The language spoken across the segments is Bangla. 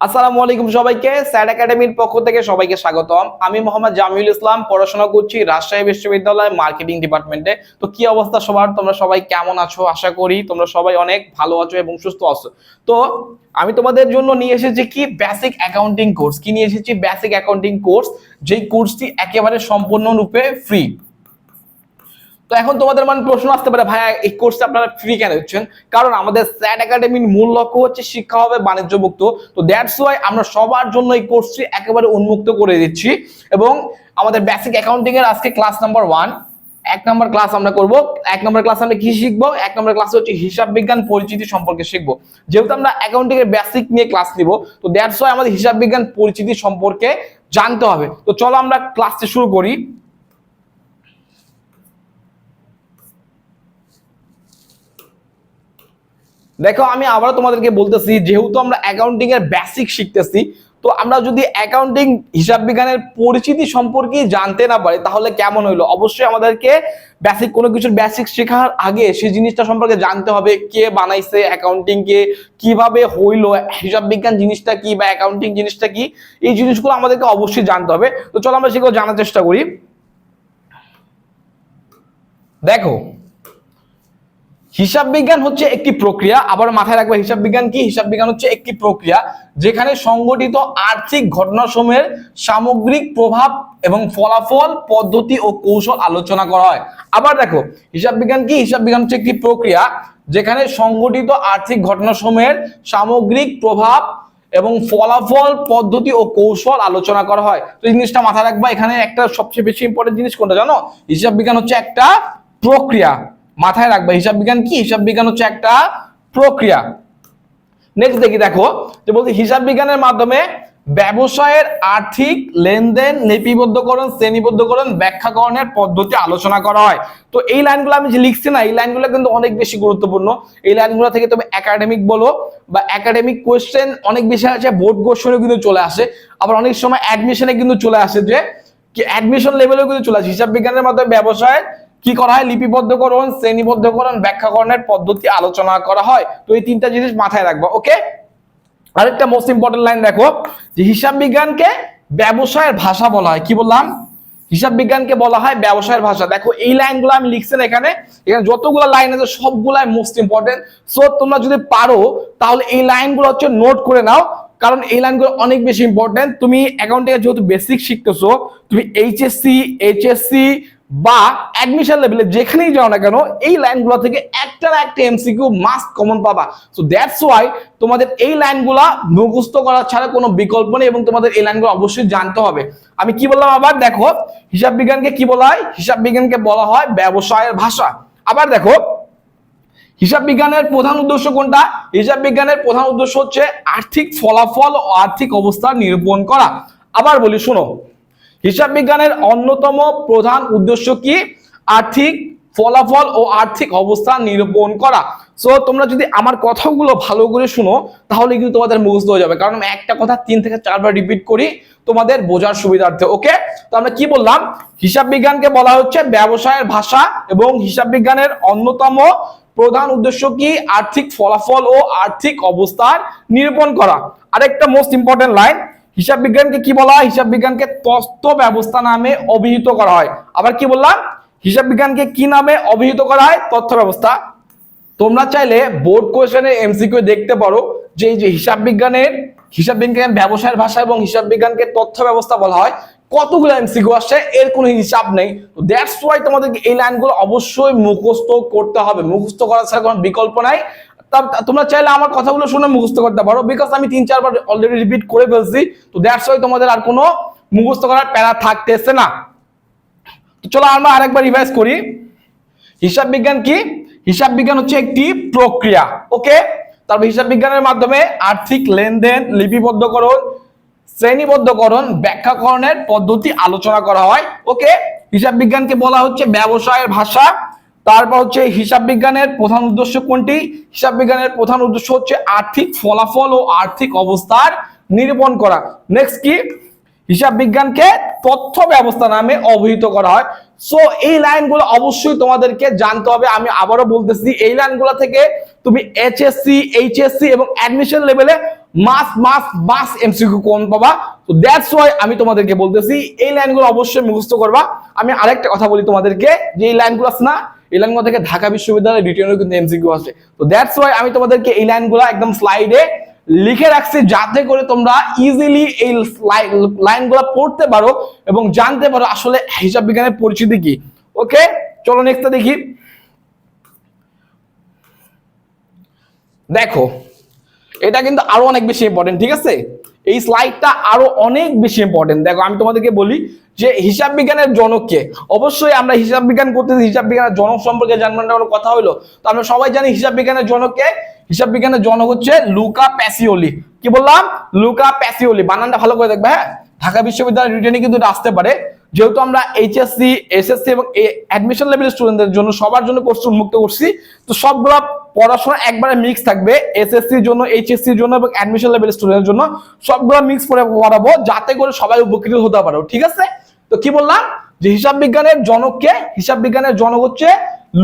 আসসালামু আলাইকুম সবাইকে, স্যাড একাডেমির পক্ষ থেকে সবাইকে স্বাগতম। আমি মোহাম্মদ জামিউল ইসলাম, পড়াশোনা করছি রাজশাহী বিশ্ববিদ্যালয় মার্কেটিং ডিপার্টমেন্টে। তো কি অবস্থা সবার? তোমরা সবাই কেমন আছো? আশা করি তোমরা সবাই অনেক ভালো আছো এবং সুস্থ আছো। তো আমি তোমাদের জন্য নিয়ে এসেছি কি? বেসিক অ্যাকাউন্টিং কোর্স কি নিয়ে এসেছি? বেসিক অ্যাকাউন্টিং কোর্স যেই কোর্সটি একেবারে সম্পূর্ণরূপে ফ্রি তো এখন তোমাদের মানে প্রশ্ন আসতে পারে, ভাইয়া, এই কোর্সটা আপনারা ফ্রি কেন দিচ্ছেন? কারণ আমাদের স্যাট একাডেমির মূল লক্ষ্য হচ্ছে শিক্ষা হবে বাণিজ্যমুক্ত। তো দ্যাটস ওয়াই আমরা সবার জন্য এই কোর্সটি একেবারে উন্মুক্ত করে দিচ্ছি। এবং আমাদের বেসিক অ্যাকাউন্টিং এর আজকে ক্লাস নাম্বার ওয়ান এক নম্বর ক্লাস আমরা করব। এক নম্বর ক্লাস আমরা কি শিখব? এক নম্বর ক্লাস হচ্ছে হিসাব বিজ্ঞান পরিচিতি সম্পর্কে শিখব। যেহেতু আমরা অ্যাকাউন্টিং এর বেসিক নিয়ে ক্লাস নিব, তো দ্যাটস ওয়াই আমাদের হিসাব বিজ্ঞান পরিচিতি সম্পর্কে জানতে হবে। তো চলো আমরা ক্লাসটি শুরু করি। দেখো, আমি আবারও তোমাদেরকে বলতেছি, যেহেতু আমরা অ্যাকাউন্টিং এর বেসিক শিখতেছি, তো আমরা যদি অ্যাকাউন্টিং হিসাব বিজ্ঞানের পরিচিতি সম্পর্কে জানতে না পারি, তাহলে কেমন হইল? অবশ্যই আমাদেরকে বেসিক কোনো কিছুর বেসিক শেখার আগে সেই জিনিসটা সম্পর্কে জানতে হবে, কে বানাইছে অ্যাকাউন্টিং কে, কীভাবে হইল, হিসাব বিজ্ঞান জিনিসটা কি বা অ্যাকাউন্টিং জিনিসটা কি, এই জিনিসগুলো আমাদেরকে অবশ্যই জানতে হবে। তো চলো আমরা সেগুলো জানার চেষ্টা করি। দেখো হিসাব বিজ্ঞান হচ্ছে একটি প্রক্রিয়া, আবার মাথায় রাখবে হিসাব বিজ্ঞান কি? হিসাব বিজ্ঞান হচ্ছে একটি প্রক্রিয়া যেখানে সংগঠিত আর্থিক ঘটনাসমূহের সামগ্রিক প্রভাব এবং ফলাফল, পদ্ধতি ও কৌশল আলোচনা করা হয়। আবার দেখো, হিসাব বিজ্ঞান কি? হিসাব বিজ্ঞান হচ্ছে একটি প্রক্রিয়া যেখানে সংগঠিত আর্থিক ঘটনাসমূহের সামগ্রিক প্রভাব এবং ফলাফল, পদ্ধতি ও কৌশল আলোচনা করা হয়। তো এই জিনিসটা মাথায় রাখবা, এখানে একটা সবচেয়ে বেশি ইম্পর্টেন্ট জিনিস কোনটা জানো? হিসাব বিজ্ঞান হচ্ছে একটা প্রক্রিয়া। মাথায় রাখবে। হিসাব বিজ্ঞান কি? হিসাব বিজ্ঞান হচ্ছে একটা প্রক্রিয়া। নেক্সট দেখি দেখো, যে বলছি হিসাব বিজ্ঞানের মাধ্যমে ব্যবসায়ের আর্থিক লেনদেন লিপিবদ্ধকরণ, শ্রেণীবদ্ধকরণ, ব্যাখ্যাকরণের পদ্ধতি আলোচনা করা হয়। তো এই লাইনগুলো আমি যে লিখছি না, এই লাইনগুলো কিন্তু অনেক বেশি গুরুত্বপূর্ণ। এই লাইনগুলো থেকে তুমি একাডেমিক বলো বা একাডেমিক কোয়েশ্চেন অনেক বেশি আছে বোর্ড কোশ্চেনও কিন্তু চলে আসে। আবার অনেক সময় অ্যাডমিশনে কিন্তু চলে আসে যে, কি অ্যাডমিশন লেভেলেও কিন্তু চলে আসে। হিসাব বিজ্ঞানের মাধ্যমে ব্যবসায়ের কি করা হয়? লিপিবদ্ধকরণ শ্রেণীবদ্ধকরণ ব্যাখ্যাকরণের পদ্ধতি আলোচনা করা হয়। তো এই তিনটা জিনিস মাথায় রাখব, ওকে? আরেকটা মোস্ট ইম্পর্টেন্ট লাইন দেখো, যে হিসাব বিজ্ঞানকে ব্যবসায়ের ভাষা বলা হয়। কি বললাম? হিসাব বিজ্ঞানকে বলা হয় ব্যবসায়ের ভাষা। দেখো, এই লাইনগুলো আমি লিখছেন এখানে। এখানে যতগুলো লাইন আছে, সবগুলাই মোস্ট ইম্পর্টেন্ট সো তোমরা যদি পারো, তাহলে এই লাইনগুলো হচ্ছে নোট করে নাও। কারণ এই লাইনগুলো অনেক বেশি ইম্পর্টেন্ট তুমি অ্যাকাউন্টিং যেহেতু বেসিক শিখতেছো, তুমি এইচএসসি এইচএসসি বা অ্যাডমিশন লেভেলে যেখানেই যাও না কেন, এই লাইনগুলো থেকে একটা না একটা এমসিকিউ মাস্ট কমন পাবা। সো দ্যাটস ওয়াই তোমাদের এই লাইনগুলা মুখস্থ করা ছাড়া কোনো বিকল্প নেই এবং তোমাদের এই লাইনগুলো অবশ্যই জানতে হবে। আমি কি বললাম আবার? দেখো, হিসাব বিজ্ঞানকে কি বলা হয়? হিসাব বিজ্ঞানকে বলা হয় ব্যবসায়ের ভাষা। আবার দেখো, হিসাব বিজ্ঞানের প্রধান উদ্দেশ্য কোনটা? হিসাব বিজ্ঞানের প্রধান উদ্দেশ্য হচ্ছে আর্থিক ফলাফল ও আর্থিক অবস্থা নিরূপণ করা। আবার বলি, শোনো হিসাব বিজ্ঞানের অন্যতম প্রধান উদ্দেশ্য কি? আর্থিক ফলাফল ও আর্থিক অবস্থা নিরূপণ করা। সো তোমরা যদি আমার কথাগুলো ভালো করে শুনো, তাহলে কিন্তু তোমাদের মুখস্থ হয়ে যাবে। কারণ আমি একটা কথা তিন থেকে চারবার রিপিট করি, তোমাদের বোঝার সুবিধার্থে ওকে তো আমরা কি বললাম? হিসাব বিজ্ঞানকে বলা হচ্ছে ব্যবসায়ের ভাষা এবং হিসাব বিজ্ঞানের অন্যতম প্রধান উদ্দেশ্য কি? আর্থিক ফলাফল ও আর্থিক অবস্থার নিরূপণ করা। আরেকটা মোস্ট ইম্পর্টেন্ট লাইন হিসাব বিজ্ঞানকে কি বলা হয়? হিসাব বিজ্ঞানকে তথ্য ব্যবস্থা নামে অভিহিত করা হয়। আবার কি বললাম? হিসাব বিজ্ঞানকে কি নামে অভিহিত করা হয়? তথ্য ব্যবস্থা। তোমরা চাইলে বোর্ড কোয়েশনের এমসিকিউ দেখতে পারো যে এই যে হিসাব বিজ্ঞানের, হিসাব বিজ্ঞান ব্যবসায়ের ভাষা এবং হিসাব বিজ্ঞানকে তথ্য ব্যবস্থা বলা হয়। কতগুলো এমসিকিউ আসছে? এর কোনো হিসাব নেই। তো দ্যাটস ওয়াই তোমাদেরকে এই লাইনগুলো অবশ্যই মুখস্থ করতে হবে। মুখস্থ করা ছাড়া কোনো বিকল্প নাই। তোমরা চাইলে আমার কথাগুলো শুনে মুখস্থ করতে পারো বিকজ আমি তিন, চারবার অলরেডি রিপিট করে ফেলছি, তো দ্যাটস ওয়াই তোমাদের আর কোনো মুখস্থ করার প্যারা থাকতেছে না। তো চলো আমরা আরেকবার রিভাইজ করি। হিসাব বিজ্ঞান কি? হিসাব বিজ্ঞান হচ্ছে একটি প্রক্রিয়া ওকে তারপর হিসাব বিজ্ঞানের মাধ্যমে আর্থিক লেনদেন লিপিবদ্ধকরণ, শ্রেণীবদ্ধকরণ, ব্যাখ্যাকরণের পদ্ধতি আলোচনা করা হয় ওকে হিসাব বিজ্ঞানকে বলা হচ্ছে ব্যবসায়ের ভাষা তারপর হচ্ছে হিসাব বিজ্ঞানের প্রধান উদ্দেশ্য কোনটি? হিসাব বিজ্ঞানের প্রধান উদ্দেশ্য হচ্ছে আর্থিক ফলাফল ও আর্থিক অবস্থার নিরূপণ করা। নেক্সট কি? হিসাব বিজ্ঞানকে তথ্য ব্যবস্থা নামে অভিহিত করা হয়। সো এই লাইনগুলো অবশ্যই তোমাদেরকে জানতে হবে। আমি আবারও বলতেছি, এই লাইনগুলো থেকে তুমি এইচএসসি এইচএসসি এবং অ্যাডমিশন লেভেলে মাস মাস মাস এমসিকিউ কোন পাবা? তো দ্যাটস ওয়াই আমি তোমাদেরকে বলতেছি, এই লাইনগুলো অবশ্যই মুখস্থ করবা। আমি আরেকটা কথা বলি তোমাদেরকে, যে এই লাইনগুলো আছে না লাইনগুলো থেকে ঢাকা বিশ্ববিদ্যালয়ের রিটেনেও কিন্তু এমসিকিউ আছে। তো দ্যাটস ওয়াই আমি তোমাদেরকে এই লাইনগুলো একদম স্লাইডে লিখে রাখছি যাতে করে তোমরা ইজিলি এই লাইনগুলো পড়তে পারো এবং জানতে পারো আসলে হিসাব বিজ্ঞানের পরিচিতি কি। ওকে চলো নেক্সটটা দেখি। দেখো, এটা কিন্তু আরও অনেক বেশি ইম্পর্টেন্ট ঠিক আছে? এই স্লাইডটা আরও অনেক বেশি ইম্পর্টেন্ট দেখো, আমি তোমাদেরকে বলি যে হিসাব বিজ্ঞানের জনককে অবশ্যই আমরা হিসাব বিজ্ঞান করতেছি, হিসাব বিজ্ঞানের জনক সম্পর্কে জানবেন কথা হলো। তো আমরা সবাই জানি হিসাব বিজ্ঞানের জনককে হিসাব বিজ্ঞানের জনক হচ্ছে লুকা প্যাসিওলি। কি বললাম? Luca Pacioli. বানানটা ভালো করে দেখবে হ্যাঁ? ঢাকা বিশ্ববিদ্যালয়ের রিটেনে কিন্তু আসতে পারে। যেহেতু আমরা এইচএসসি এসএসসি এবং অ্যাডমিশন লেভেল স্টুডেন্টদের জন্য সবার জন্য কোর্স উন্মুক্ত করছি, তো সবগুলা পড়াশোনা একবারে মিক্স থাকবে এসএসসির জন্য এইচএসসির জন্য এবং অ্যাডমিশন লেভেল স্টুডেন্টের জন্য। সবগুলো মিক্স করে পড়াবো, যাতে করে সবাই উপকৃত হতে পারো, ঠিক আছে? তো কি বললাম? যে হিসাব বিজ্ঞানের জনককে হিসাব বিজ্ঞানের জনক হচ্ছে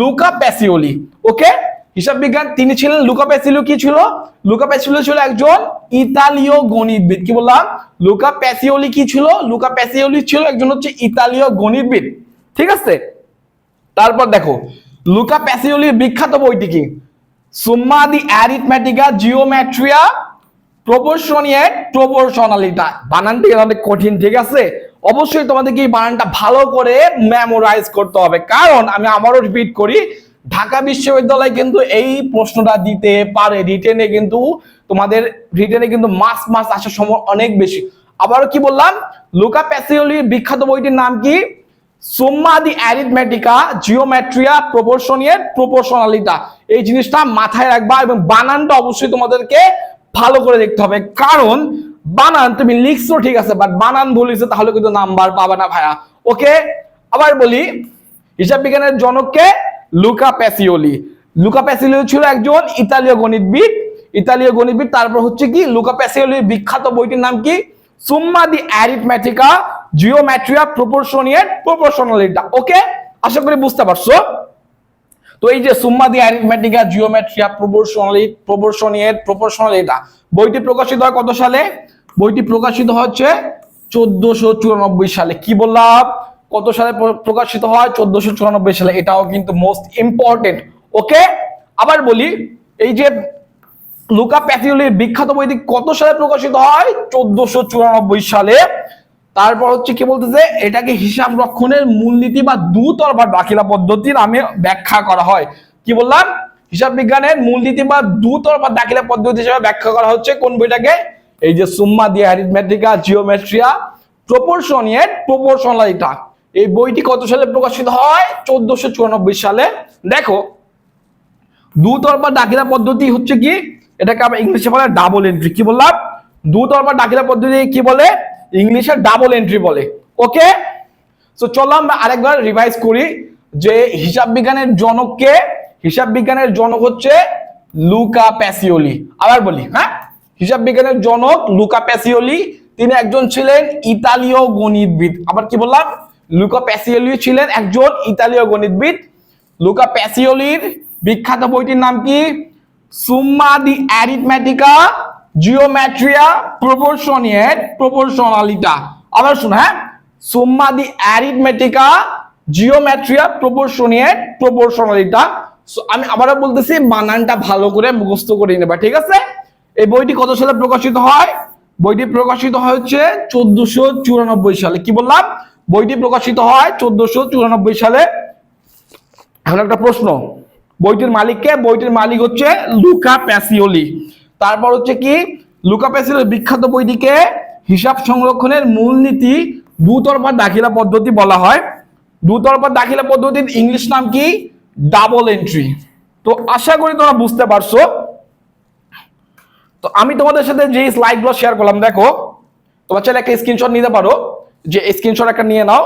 লুকা প্যাসিওলি, ওকে? হিসাব বিজ্ঞান, তিনি ছিলেন লুকা প্যাসিলিও কি ছিল? লুকা প্যাসিলিও ছিল একজন ইতালীয় গণিতবিদ, কি বললাম? লুকা প্যাসিওলি কি ছিল? লুকা প্যাসিওলি ছিল একজন হচ্ছে ইতালীয় গণিতবিদ, ঠিক আছে? তারপর দেখো, লুকা প্যাসিওলির বিখ্যাত বইটি কি? সুম্মা দি অ্যারিথমেটিকা জিওমেট্রিয়া প্রপোর্শনিয়েট প্রপোর্শনালিটা বানানটি অনেক কঠিন, ঠিক আছে? অবশ্যই তোমাদেরকে এই বানানটা ভালো করে মেমোরাইজ করতে হবে। কারণ আমি আবারও রিপিট করি, ঢাকা বিশ্ববিদ্যালয় কিন্তু এই প্রশ্নটা দিতে পারে। রিটেনে কিন্তু তোমাদের রিটেনে কিন্তু মাস মাস আসার সময় অনেক বেশি। আবারও কি বললাম? লুকা প্যাসিওলির বিখ্যাত বইটির নাম কি? সুম্মা দি অ্যারিথমেটিকা জিওমেট্রিয়া প্রপোর্শনিয়েট প্রপোর্শনালিটা এই জিনিসটা মাথায় রাখবা এবং বানানটা অবশ্যই তোমাদেরকে ভালো করে দেখতে হবে। কারণ বানান তুমি লিখছো ঠিক আছে বাট বানান ভুল তাহলে কিন্তু নাম্বার পাবে না ভাইয়া। ওকে, আবার বলি হিসাব বিজ্ঞানের জনককে লুকা প্যাসিওলি। লুকা প্যাসিওলি ছিল একজন ইতালীয় গণিতবিদ। ইতালীয় গণিতবিদ, তারপর হচ্ছে কি, লুকা প্যাসিওলির বিখ্যাত বইটির নাম কি? সুম্মা দি অ্যারিথমেটিকা জিওমেট্রিয়া প্রপোর্শনিয়েট প্রপোর্শনালিটা ওকে আশা করি বুঝতে পারছ? তো এই যে সুম্মা দি অ্যারিথমেটিকা জিওমেট্রিয়া প্রপোর্শনালি প্রপোর্শনিয়েট প্রপোর্শনালিটা বইটি প্রকাশিত হয় কত সালে? বইটি প্রকাশিত হচ্ছে চোদ্দশো চুরানব্বই সালে। কি বললাম? কত সালে প্রকাশিত হয়? চোদ্দশো চুরানব্বই সালে। এটাও কিন্তু মোস্ট ইম্পর্টেন্ট ওকে আবার বলি, এই যে লুকা প্যাথিওলির বিখ্যাত বইটি কত সালে প্রকাশিত হয়? চোদ্দশো চুরানব্বই সালে। তারপর হচ্ছে কি বলতেছে, এটাকে হিসাব রক্ষণের মূলনীতি বা দুতরফা দাখিলা পদ্ধতি নামে ব্যাখ্যা করা হয়। কি বললাম? হিসাব বিজ্ঞানের মূলনীতি বা দুতরফা দাখিলা পদ্ধতি হিসেবে ব্যাখ্যা করা হচ্ছে কোন বইটাকে? এই যে সুম্মা দিয়ে অ্যারিথমেটিকা জিওমেট্রিয়া প্রপোর্শনিয়েট প্রপোর্শনালিটা এই বইটি কত সালে প্রকাশিত হয়? চোদ্দশো চুরানব্বই সালে। দেখো দুতরফা দাখিলা পদ্ধতি হচ্ছে কি? এটাকে আমরা ইংলিশে বলে ডাবল এন্ট্রি কি বললাম? দুতরফা দাখিলা পদ্ধতি কি বলে? ইংলিশে ডাবল এন্ট্রি বলে। ওকে তো চলো আমরা আরেকবার রিভাইজ করি যে হিসাব বিজ্ঞানের জনককে হিসাব বিজ্ঞানের জনক হচ্ছে লুকা প্যাসিওলি। আবার বলি হ্যাঁ? হিসাব বিজ্ঞানের জনক লুকা প্যাসিওলি, তিনি একজন ছিলেন ইতালীয় গণিতবিদ। আবার কি বললাম? লুকা প্যাসিওলি ছিলেন একজন ইতালীয় গণিতবিদ। লুকা প্যাসিওলির বিখ্যাত বইটির নাম কি? সুম্মা দি অ্যারিথমেটিকা জিওমেট্রিয়া প্রপোর্শনিয়েট প্রপোর্শনালিটা আবার শুনো হ্যাঁ? সুম্মা দি অ্যারিথমেটিকা জিওমেট্রিয়া প্রপোর্শনিয়েট প্রপোর্শনালিটা আমি আবারও বলতেছি বানানটা ভালো করে মুখস্থ করে নেবা, ঠিক আছে? এই বইটি কত সালে প্রকাশিত হয়? বইটি প্রকাশিত হচ্ছে চোদ্দশো চুরানব্বই সালে। কি বললাম? বইটি প্রকাশিত হয় চোদ্দশো চুরানব্বই সালে। এখন একটা প্রশ্ন। বইটির মালিককে, বইটির মালিক হচ্ছে লুকা প্যাসিওলি। তারপর হচ্ছে কি? লুকা প্যাসিওলির বিখ্যাত বইটিকে হিসাব সংরক্ষণের মূলনীতি দুতরফা দাখিলা পদ্ধতি বলা হয়। দুতরফা দাখিলা পদ্ধতির ইংলিশ নাম কি? Double entry. তো আশা করি তোমরা বুঝতে পারছ। তো আমি তোমাদের সাথে যে স্লাইডগুলো শেয়ার করলাম, দেখো, তোমার চাইলে একটা স্ক্রিনশট নিতে পারো, যে স্ক্রিনশট একটা নিয়ে নাও।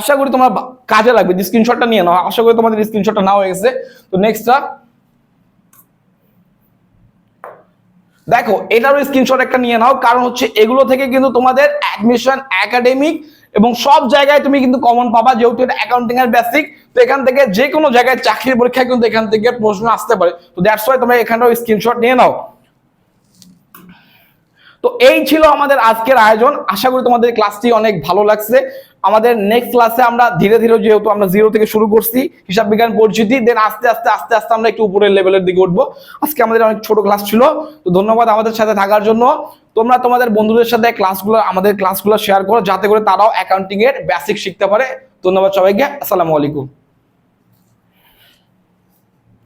আশা করি তোমার কাজে লাগবে স্ক্রিনশটটা নিয়ে নাও। আশা করি তোমাদের স্ক্রিনশটটা নাও হয়ে গেছে। তো নেক্সটটা দেখো, এটারও স্ক্রিনশট একটা নিয়ে নাও, কারণ হচ্ছে এগুলো থেকে কিন্তু তোমাদের অ্যাডমিশন একাডেমিক এবং সব জায়গায় তুমি কিন্তু কমন পাবা, যেহেতু এটা অ্যাকাউন্টিং এর বেসিক তো এখান থেকে যে কোনো জায়গায় চাকরির পরীক্ষায় কিন্তু এখান থেকে প্রশ্ন আসতে পারে। তো দ্যাটস ওয়াই তোমরা এখানটাও স্ক্রিনশট নিয়ে নাও। তো এই ছিল আমাদের আজকের আয়োজন। আশা করি তোমাদের ক্লাসটি অনেক ভালো লাগছে। আমাদের নেক্সট ক্লাসে আমরা ধীরে ধীরে যেহেতু আমরা জিরো থেকে শুরু করছি, হিসাব বিজ্ঞান পরিচিতি দেন আস্তে আস্তে আস্তে আস্তে আমরা একটু উপরের লেভেলের দিকে উঠবো। আজকে আমাদের অনেক ছোট ক্লাস ছিল, তো ধন্যবাদ আমাদের সাথে থাকার জন্য। তোমরা তোমাদের বন্ধুদের সাথে ক্লাসগুলো আমাদের ক্লাসগুলো শেয়ার করো, যাতে করে তারাও অ্যাকাউন্টিং এর বেসিক শিখতে পারে। ধন্যবাদ সবাইকে, আসসালামু আলাইকুম।